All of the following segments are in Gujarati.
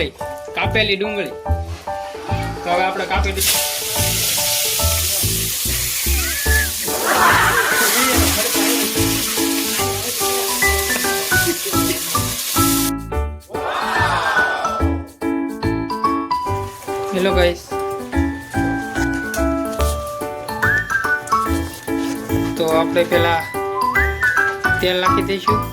ડુંગળી, કાપેલી ડુંગળી. તો હવે આપણે કાપી દીધી હેલો ગાઈસ તો આપણે પેલા તેલ નાખી દઈશું.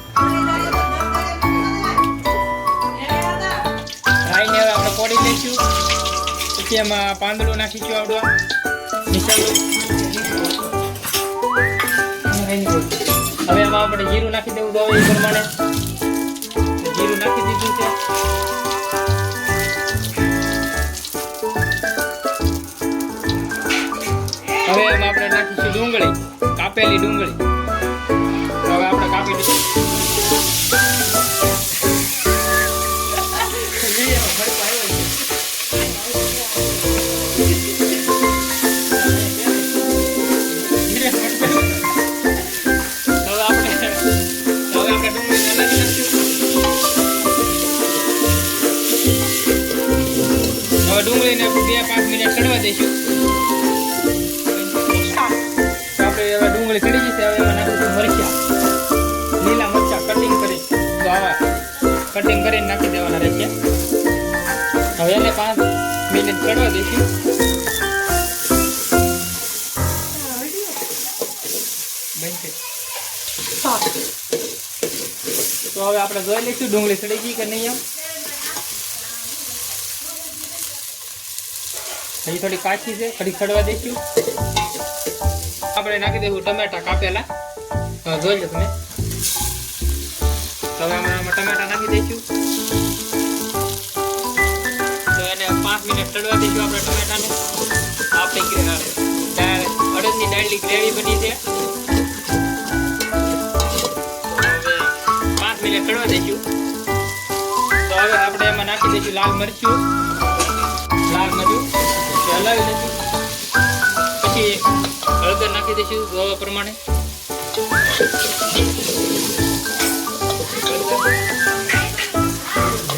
પછી એમાં પાંદડું નાખીશું આવડો. મિસાલો હવે એમાં આપણે જીરું નાખી દેવું તો એ પ્રમાણે. જીરું નાખી દીધું છે. હવે એમાં આપણે નાખીશું ડુંગળી, કાપેલી ડુંગળી. હવે આપણે કાપી દીધું હવે ડુંગળીને બે પાંચ મિનિટ ચડવા દઈશું. આપણે હવે ડુંગળી ચડી જશે હવે એમાં નાખીશું મરચા. લીલા મરચા કટિંગ કરી તો આવા કટિંગ કરીને નાખી દેવાના રહેશે. હવે એને પાંચ મિનિટ ચડવા દઈશું. તો હવે આપણે જોઈ લઈશું ડુંગળી ચડી ગઈ કે નહીં એમ. હજી થોડી કાચી છે, થોડી ખડવા દઈશું આપણે નાખી દઈશું ટમેટા કાપેલા. તો જોઈ લો તમે. તો હવે ટમેટા નાખી દઈશું તો એને પાંચ મિનિટ ચડવા દઈશું આપણે ટમેટાને. આપણે અડદની દાળની ગ્રેવી બની છે. પાંચ મિનિટ ચડવા દઈશું તો હવે આપણે એમાં નાખી દઈશું લાલ મરચું. હલાવી લઈશું પછી હળદર નાખી દઈશું જોવા પ્રમાણે.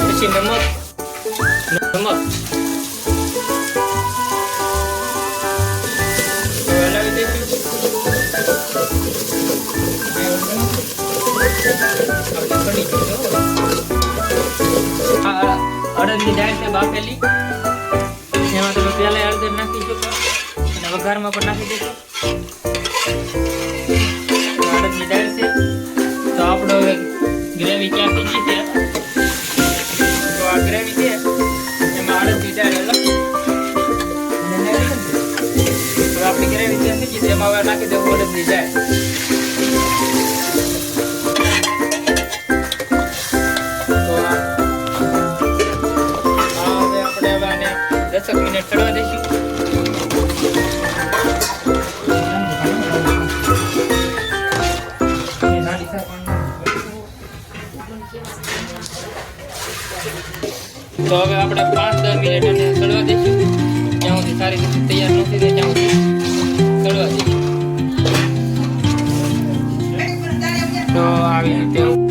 પછી નમક નમક. તો હલાવી દઈશું. આપણે કઢી જોઈશું. આ અડદની દાળ છે બાફેલી. એમાં તમે પહેલા હળદર નાખી શકો. અને વઘારમાં પણ નાખી દેશો. હળદની દાળ છે. તો આપણો હવે ગ્રેવી ક્યાં થઈ ગઈ છે? તો આ ગ્રેવી છે. એમાં હળદની દાળ અલગ આપણી ગ્રેવી ત્યાં થઈ ગઈ છે? એમાં હવે નાખી દેવું હળદની દાળ દસક મિનિટ ચડવા દઈશું. તો હવે આપણે પાંચ દસ મિનિટ અને ચડવા દઈશું. જ્યાં સુધી સારી રીતે તૈયાર નથી થઈ ત્યાં સુધી ચડવા દઈશું. તો આવી રીતે